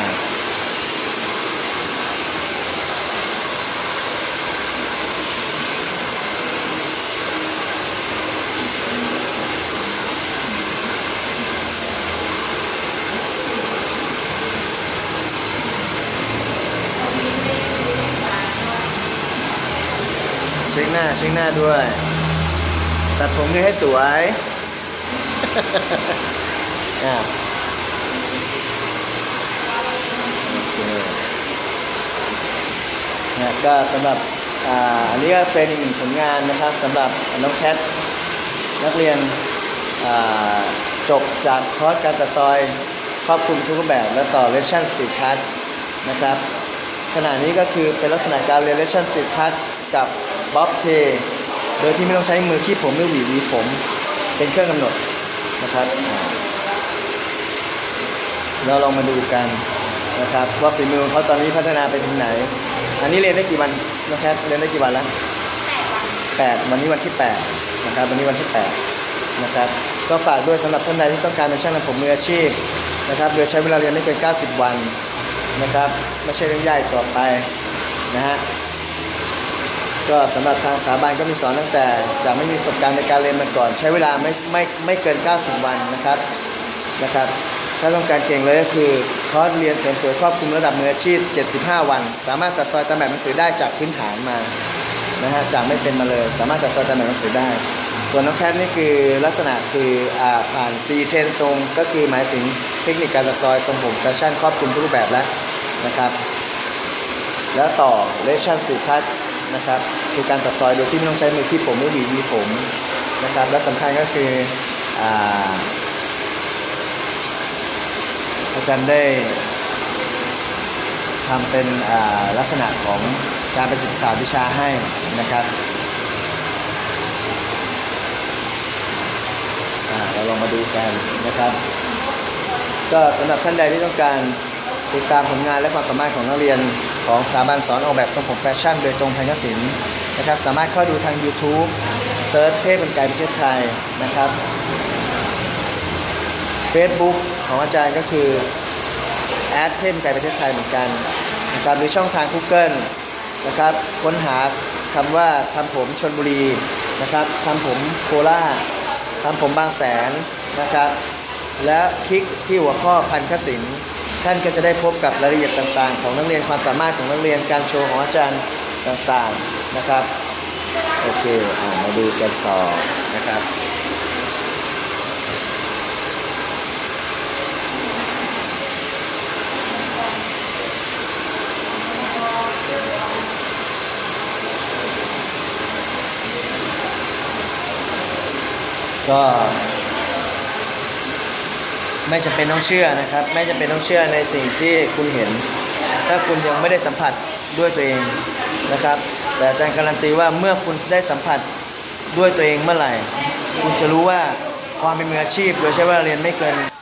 าเช็คหน้าเช็คหน้าด้วย ตัดผมให้สวย อ่าโอเคนะ ก็สำหรับอ,อันนี้ก็เป็นอีกหนึ่งผลงานนะครับสำหรับน้องแคทนักเรียนจบจากคอร์สการตัดซอยครอบคลุมทุกแบบและต่อ Lesion Speed Cut นะครับขณะนี้ก็คือเป็นลักษณะการเรียน Lesion Speed Cut กับบ๊อบเทโดยที่ไม่ต้องใช้มือคีบผมหรือหวีหวีผม เป็นเครื่องกำหนดนะครับเราลองมาดูกันนะครับว่าฝีมือเขาตอนนี้พัฒนาไปถึงไหน อันนี้เรียนได้กี่วันน้องแคทเรียนได้กี่วันแล้วแปดวันแปดวันนี้วันที่แปดนะครับวันนี้วันที่แปดนะครับก็ฝากด้วยสำหรับท่านใดที่ต้องการเป็นช่างทำผมมืออาชีพนะครับโดยใช้เวลาเรียนไม่เกิน 90 วันนะครับไม่ใช่เรื่องยากอีกต่อไปนะฮะก็สำหรับทางสถาบันก็มีสอนตั้งแต่จากไม่มีประสบการณ์ในการเรียนมาก่อน ใช้เวลาไม่ไม่ไม่เกิน 90 วันนะครับนะครับ ถ้าต้องการเก่งเลยก็คือคอร์สเรียนเสริมสวยครอบคลุมระดับมืออาชีพ 75 วัน สามารถตัดซอยตามแบบหนังสือได้จากพื้นฐานมานะฮะจากไม่เป็นมาเลย สามารถจัดซอยตามแบบหนังสือได้ ส่วนน้องแคทนี่คือลักษณะคืออ่าผ่าน C เทรนทรงก็คือหมายถึงเทคนิคการตัดซอยทรงผมแฟชั่นครอบคลุมทุกรูปแบบแล้วนะครับ แล้วต่อ Lesion Speed Cut นะครับคือการตัดซอยโดยที่ไม่ต้องใช้มือคีบผมหรือหวีหวีผมนะครับและสำคัญก็คืออ่า อาจารย์ได้ทำเป็นลักษณะของการไปศึกษาวิชาให้นะครับเราลองมาดูกันนะครับ ก็สำหรับท่านใดที่ต้องการติดตามผลงานและความสามารถของนักเรียนของสถาบันสอนออกแบบทรงผมแฟชั่น โดยตรงไทยศิลป์นะครับ สามารถเข้าดูทาง YouTube เซิร์ชเทพบรรไกรประเทศไทยนะครับ Facebook ของอาจารย์ก็คือแอดเทพบรรไกรประเทศไทยเหมือนกันนะครับหรือช่องทาง Google นะครับค้นหาคำว่าทำผมชนบุรีนะครับทำผมโคราชทำผมบางแสนนะครับ และคลิกที่หัวข้อพันคศิลป์ท่านก็จะได้พบกับรายละเอียดต่างๆ ของนักเรียนความสามารถของนักเรียนการโชว์ของอาจารย์ต่างๆนะครับ โอเคอมาดูกันต่อนะครับ ก็ไม่จำเป็นต้องเชื่อนะครับ ไม่จำเป็นต้องเชื่อในสิ่งที่คุณเห็น ถ้าคุณยังไม่ได้สัมผัสด้วยตัวเองนะครับ แต่อาจารย์การันตีว่าเมื่อคุณได้สัมผัสด้วยตัวเองเมื่อไหร่ คุณจะรู้ว่าความเป็นมืออาชีพโดยใช้เวลาเรียนไม่เกิน